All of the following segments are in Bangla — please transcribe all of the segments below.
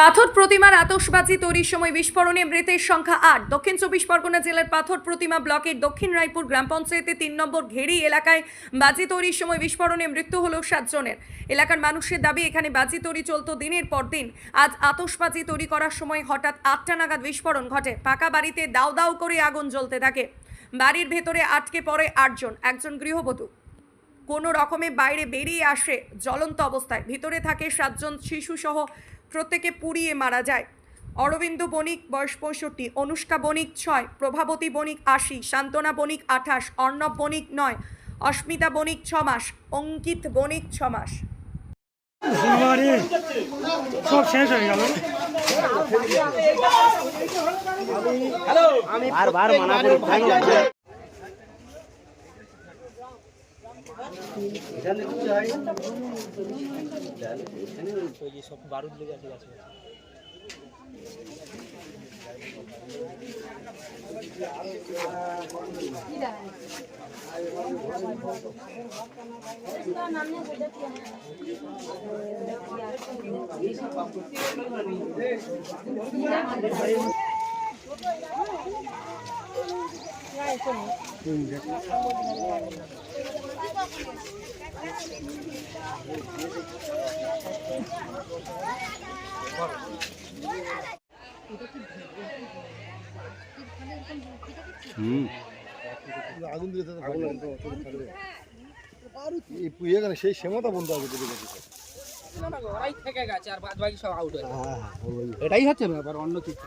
পাথর প্রতিমার আতশবাজি তৈরির সময় বিস্ফোরণে মৃতের সংখ্যা আট। দক্ষিণ চব্বিশ পরগনা জেলার পাথর প্রতিমা ব্লকের দক্ষিণ রায়পুর গ্রাম পঞ্চায়েতে তিন নম্বর ঘেরি এলাকায় বাজি তৈরির সময় বিস্ফোরণে মৃত্যু হল সাতজনের এলাকার মানুষের দাবি, এখানে বাজি তৈরি চলত দিনের পর দিন। আজ আতশবাজি তৈরি করার সময় হঠাৎ আটটা নাগাদ বিস্ফোরণ ঘটে। পাকা বাড়িতে দাউ দাউ করে আগুন জ্বলতে থাকে। বাড়ির ভেতরে আটকে পড়ে আটজন। একজন গৃহবধূ। কোনো রকমে বাইরে বেরিয়ে আসে জ্বলন্ত অবস্থায়। ভিতরে থাকে সাতজন শিশু সহ প্রত্যেকে পুড়িয়ে মারা যায়। অরবিন্দ বণিক বয়স পঁয়ষট্টি অনুষ্কা বণিক ছয় প্রভাবতী বণিক আশি শান্তনা বণিক আঠাশ অর্ণব বণিক নয় অস্মিতা বণিক ছ মাস অঙ্কিত বণিক ছ মাস। বাবারে সব শেষ হয়ে গেল। বারবার মানা করি তাই আগুন দিলে পুয়ে গেলে সেই সেমতা বন্ধু আগে গেছে ওরাই থেকে গেছে আর বাদ বাকি সব আউট হয়ে গেছে। হ্যাঁ এটাই হচ্ছে ব্যাপার অন্য কিছু।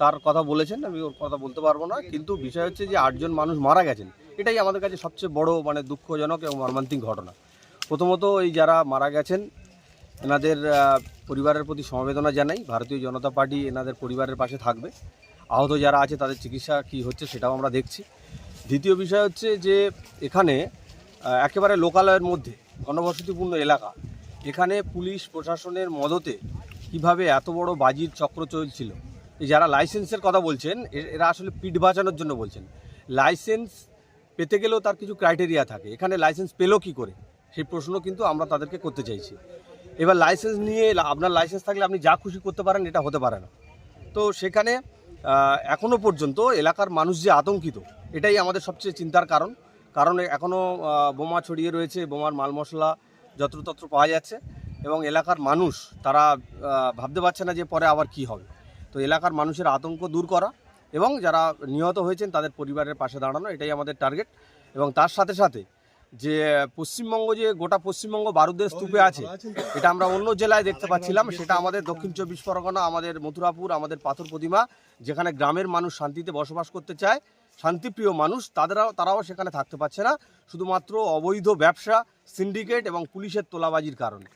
তার কথা বলেছেন, আমি ওর কথা বলতে পারব না। কিন্তু বিষয় হচ্ছে যে আটজন মানুষ মারা গেছেন, এটাই আমাদের কাছে সবচেয়ে বড় মানে দুঃখজনক এবং মর্মান্তিক ঘটনা। প্রথমত এই যারা মারা গেছেন, এনাদের পরিবারের প্রতি সমবেদনা জানাই। ভারতীয় জনতা পার্টি এনাদের পরিবারের পাশে থাকবে। আহত যারা আছে, তাদের চিকিৎসা কি হচ্ছে সেটাও আমরা দেখছি। দ্বিতীয় বিষয় হচ্ছে যে এখানে একেবারে লোকালয়ের মধ্যে, ঘনবসতিপূর্ণ এলাকা, এখানে পুলিশ প্রশাসনের মদতে কীভাবে এত বড় বাজির চক্র চলছিল যারা লাইসেন্সের কথা বলছেন এরা আসলে পিঠ বাঁচানোর জন্য বলছেন। লাইসেন্স পেতে গেলেও তার কিছু ক্রাইটেরিয়া থাকে। এখানে লাইসেন্স পেল কি করে? সেই প্রশ্ন কিন্তু আমরা তাদেরকে করতে চাইছি। এবার লাইসেন্স নিয়ে আপনার লাইসেন্স থাকলে আপনি যা খুশি করতে পারেন এটা হতে পারে না। তো সেখানে আহ, এখনও পর্যন্ত এলাকার মানুষ যে আতঙ্কিত এটাই আমাদের সবচেয়ে চিন্তার কারণ। কারণ এখনও বোমা ছড়িয়ে রয়েছে বোমার মাল মশলা যত্রতত্র পাওয়া যাচ্ছে এবং এলাকার মানুষ তারা ভাবতে পারছে না যে পরে আবার কি হবে। তো এলাকার মানুষের আতঙ্ক দূর করা এবং যারা নিহত হয়েছেন তাদের পরিবারের পাশে দাঁড়ানো এটাই আমাদের টার্গেট এবং তার সাথে সাথে যে পশ্চিমবঙ্গ যে গোটা পশ্চিমবঙ্গ বারুদের স্তূপে আছে এটা আমরা অন্য জেলায় দেখতে পাচ্ছিলাম। সেটা আমাদের দক্ষিণ চব্বিশ পরগনা আমাদের মথুরাপুর আমাদের পাথর প্রতিমা যেখানে গ্রামের মানুষ শান্তিতে বসবাস করতে চায় শান্তিপ্রিয় মানুষ তাদেরাও তারাও সেখানে থাকতে পারছে না। শুধুমাত্র অবৈধ ব্যবসা সিন্ডিকেট এবং পুলিশের তোলাবাজির কারণে।